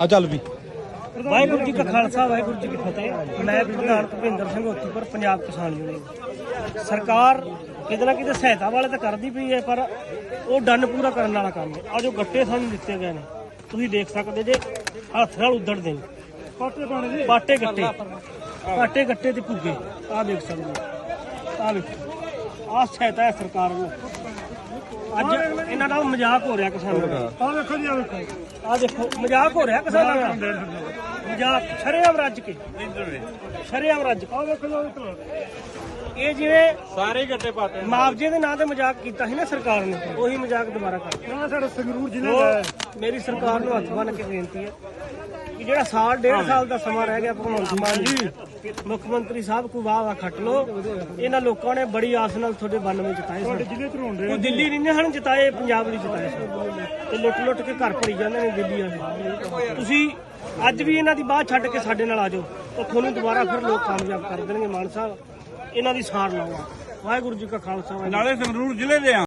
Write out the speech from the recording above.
ਆ ਚੱਲ ਵੀ। ਵਾਹਿਗੁਰੂ ਜੀ ਕਾ ਖਾਲਸਾ ਵਾਹਿਗੁਰੂ ਜੀ ਕੀ ਫਤਿਹ। ਮੈਂ ਪ੍ਰਧਾਨ ਭੁਪਿੰਦਰ ਸਿੰਘ ਹੋਤੀਪੁਰ ਪੰਜਾਬ ਕਿਸਾਨ ਯੂਨੀਅਨ। ਸਰਕਾਰ ਕਿਤੇ ਨਾ ਕਿਤੇ ਸਹਾਇਤਾ ਵਾਲੇ ਤਾਂ ਕਰਦੀ ਪਈ ਹੈ ਪਰ ਉਹ ਡੰਨ ਪੂਰਾ ਕਰਨ ਵਾਲਾ ਕੰਮ ਹੈ। ਆ ਜੋ ਗੱਟੇ ਸਾਨੂੰ ਦਿੱਤੇ ਗਏ ਨੇ ਤੁਸੀਂ ਦੇਖ ਸਕਦੇ ਜੇ ਹੱਥ ਨਾਲ ਉਦੜਦੇ ਨੇ ਪਾਟੇ ਪਾਣੇ ਜੀ। ਪਾਟੇ ਗੱਟੇ। ਪਾਟੇ ਗੱਟੇ ਤੇ ਭੁੱਗੇ। ਆ ਦੇਖ ਸਕਦੇ ਹੋ। ਆ ਵੇਖੋ। ਆ ਸਹਾਇਤਾ ਹੈ ਸਰਕਾਰ ਨੂੰ। ਅੱਜ ਇਹਨਾਂ ਦਾ ਮਜ਼ਾਕ ਹੋ ਰਿਹਾ ਕਿਸਾਨਾਂ ਦਾ। ਆ ਵੇਖੋ ਜੀ ਆ ਵੇਖੋ। ਆ ਦੇਖੋ ਮਜ਼ਾਕ ਹੋ ਰਿਹਾ ਕਿਸਾਨਾਂ ਦਾ। ਮਜ਼ਾਕ ਸ਼ਰੇਆਮ ਰੱਜ ਕੇ। ਸ਼ਰੇਆਮ ਰੱਜ ਕੇ। ਆ ਵੇਖੋ ਜੀ ਇਹ ਜਿਵੇਂ ਸਾਰੇ ਗੱਟੇ ਪਾਤੇ ਮੁਆਵਜ਼ੇ ਦੇ ਨਾਂ ਤੇ ਮਜ਼ਾਕ ਕੀਤਾ ਸੀ ਨਾ ਸਰਕਾਰ ਨੇ ਉਹੀ ਮਜ਼ਾਕ ਦੁਬਾਰਾ ਕਰ ਨਾ ਸਾਡਾ ਸੰਗਰੂਰ ਜ਼ਿਲ੍ਹਾ ਮੇਰੀ ਸਰਕਾਰ ਨੂੰ ਹੱਥ ਬੰਨ ਕੇ ਬੇਨਤੀ ਹੈ ਕਿ ਜਿਹੜਾ ਸਾਲ ਡੇਢ ਸਾਲ ਦਾ ਸਮਾਂ ਰਹਿ ਗਿਆ ਭਗਵੰਤ ਮਾਨ ਜੀ। ਮੁੱਖ ਮੰਤਰੀ ਸਾਹਿਬ ਕੋ ਵਾਹ ਵਾਹ ਖੱਟ ਲੋ ਇਹਨਾਂ ਲੋਕਾਂ ਨੇ ਬੜੀ ਆਸ ਨਾਲ ਤੁਹਾਡੇ ਬੰਨ ਵਿੱਚ ਜਿਤਾਏ ਤੁਹਾਡੇ ਜ਼ਿਲ੍ਹੇ ਤੋਂ ਹੁੰਦੇ ਉਹ ਦਿੱਲੀ ਨਹੀਂ ਹਨ ਜਿਤਾਏ ਪੰਜਾਬ ਲਈ ਜਿਤਾਏ ਸਨ। ਤੇ ਲੁੱਟ ਲੁੱਟ ਕੇ ਘਰ ਭਰੀ ਜਾਂਦੇ ਨੇ ਦਿੱਲੀ ਵਾਲੇ ਤੁਸੀਂ ਅੱਜ ਵੀ ਇਹਨਾਂ ਦੀ ਬਾਹ ਛੱਡ ਕੇ ਸਾਡੇ ਨਾਲ ਆ ਜਾਓ। ਤਾਂ ਤੁਹਾਨੂੰ ਦੁਬਾਰਾ ਫਿਰ ਲੋਕ ਕਾਮਯਾਬ ਕਰ ਦੇਣਗੇ ਮਾਨ ਸਾਹਿਬ। ਇਹਨਾਂ ਦੀ ਸਾਰ ਲਾਓ। ਵਾਹਿਗੁਰੂ ਜੀ ਕਾ ਖਾਲਸਾ ਨਾਲੇ ਸੰਗਰੂਰ ਜ਼ਿਲ੍ਹੇ ਦੇ ਆ।